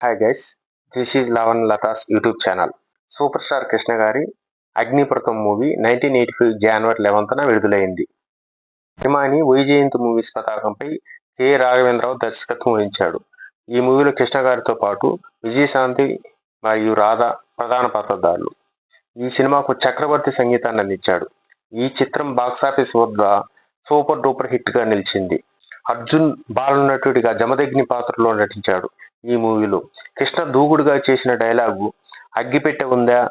Hi guys this is Lavan Latha's YouTube channel super star Krishna గారి అగ్నిప్రతం movie nineteen eighty five జనవరి లెవెన్త్న విడుదలైంది. హిమాని వైజయంతి మూవీస్ పతాకంపై కె రాఘవేంద్రరావు దర్శకత్వం వహించాడు. ఈ మూవీలో కృష్ణ గారితో పాటు విజయశాంతి మరియు రాధ ప్రధాన పాత్రధారులు. ఈ సినిమాకు చక్రవర్తి సంగీతాన్ని అందించాడు. ఈ చిత్రం బాక్సాఫీస్ వద్ద సూపర్ డూపర్ హిట్గా నిలిచింది. అర్జున్ బాలనటుడిగా జమదగ్ని పాత్రలో నటించాడు. ఈ మూవీలో. కృష్ణ దూకుడుగా చేసిన డైలాగు అగ్గిపెట్టె ఉందా?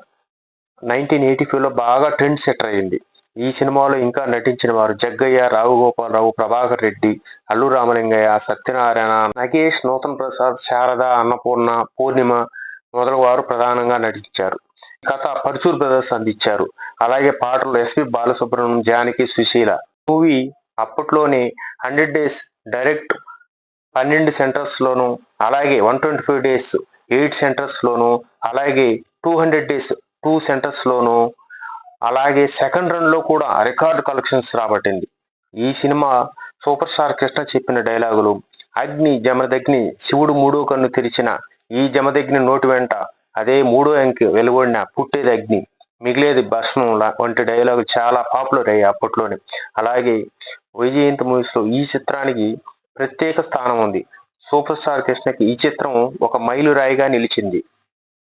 నైన్టీన్ ఎయిటీ లో బాగా ట్రెండ్ సెటర్ అయింది. ఈ సినిమాలో ఇంకా నటించిన వారు జగ్గయ్య రావు గోపాలరావు ప్రభాకర్ రెడ్డి అల్లు రామలింగయ్య సత్యనారాయణ నగేష్ నూతన్ ప్రసాద్ శారద అన్నపూర్ణ పూర్ణిమ మొదలగు వారు ప్రధానంగా నటించారు. కథ పర్చూర్ బ్రదర్స్ అందించారు. అలాగే పాటలు S P Balasubrahmanyam Janaki Susheela. Movie అప్పట్లోనే హండ్రెడ్ డేస్ డైరెక్ట్ పన్నెండు సెంటర్స్లోను అలాగే one twenty five days eight సెంటర్స్లోను అలాగే టూ హండ్రెడ్ డేస్ టూ సెంటర్స్లోను అలాగే సెకండ్ రన్లో కూడా రికార్డ్ కలెక్షన్స్ రాబట్టింది. ఈ సినిమా సూపర్ స్టార్ కృష్ణ చెప్పిన డైలాగులు అగ్ని జమదగ్ని శివుడు మూడో కన్ను తెరిచిన ఈ జమదగ్ని నోటి వెంట అదే మూడో అంకి వెలువడిన పుట్టేది అగ్ని. మిగిలేది భస్మం వంటి డైలాగు చాలా పాపులర్ అయ్యాయి అప్పట్లోనే. అలాగే వైజయంతి మూవీస్లో ఈ చిత్రానికి ప్రత్యేక స్థానం ఉంది. సూపర్ స్టార్ కృష్ణకి ఈ చిత్రం ఒక మైలురాయిగా నిలిచింది.